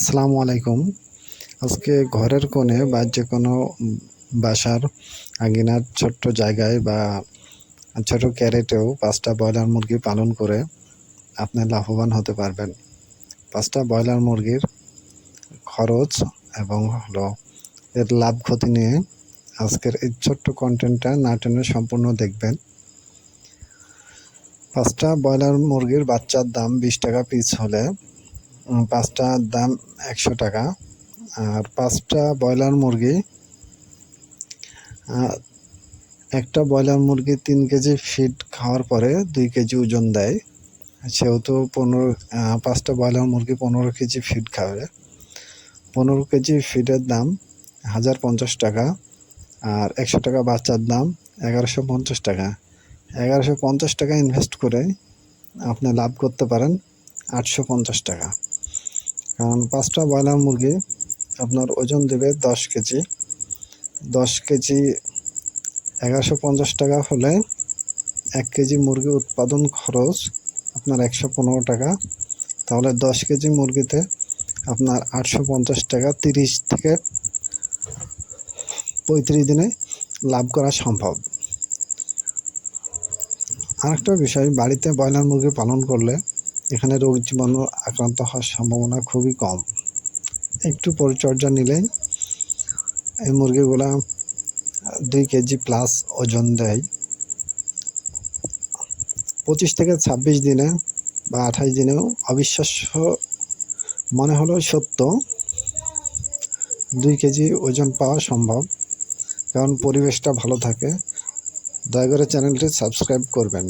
আসসালামু আলাইকুম। আজকে ঘরের কোণে বা যে কোনো বাসার আঙিনার ছোট্ট জায়গায় বা ছোট ক্যারেটেও পাঁচটা ব্রয়লার মুরগি পালন করে আপনি লাভবান হতে পারবেন। পাঁচটা ব্রয়লার মুরগির খরচ এবং হলো এর লাভ ক্ষতি নিয়ে আজকের এই ছোট্ট কন্টেন্টটা না টেনে সম্পূর্ণ দেখবেন। পাঁচটা ব্রয়লার মুরগির বাচ্চার দাম বিশ টাকা পিস হলে পাঁচটার দাম একশো টাকা। আর পাঁচটা ব্রয়লার মুরগি একটা ব্রয়লার মুরগি তিন কেজি ফিড খাওয়ার পরে দুই কেজি ওজন দেয়। সেহেতু পনেরো পাঁচটা ব্রয়লার মুরগি পনেরো কেজি ফিড খাবে। পনেরো কেজি ফিডের দাম হাজার পঞ্চাশ টাকা, আর একশো টাকা বাচ্চার দাম এগারোশো পঞ্চাশ টাকা। এগারোশো পঞ্চাশ টাকা ইনভেস্ট করে আপনি লাভ করতে পারেন আটশো পঞ্চাশ টাকা। কারণ পাঁচটা ব্রয়লার মুরগি আপনার ওজন দেবে দশ কেজি। দশ কেজি এগারোশো পঞ্চাশ টাকা হলে এক কেজি মুরগি উৎপাদন খরচ আপনার একশো পনেরো টাকা। তাহলে দশ কেজি মুরগিতে আপনার আটশো পঞ্চাশ টাকা তিরিশ থেকে পঁয়ত্রিশ দিনে লাভ করা সম্ভব। আরেকটা বিষয়, বাড়িতে ব্রয়লার মুরগি পালন করলে এখানে রোগ জীবাণু আক্রান্ত হওয়ার সম্ভাবনা খুবই কম। একটু পরিচর্যা নিলে এই মুরগিগুলা দুই কেজি প্লাস ওজন দেয়। পঁচিশ থেকে ছাব্বিশ দিনে বা আঠাশ দিনেও অবিশ্বাস্য মনে হলো সত্য দুই কেজি ওজন পাওয়া সম্ভব। কারণ পরিবেশটা ভালো থাকে। দয়া করে চ্যানেলটি সাবস্ক্রাইব করবেন।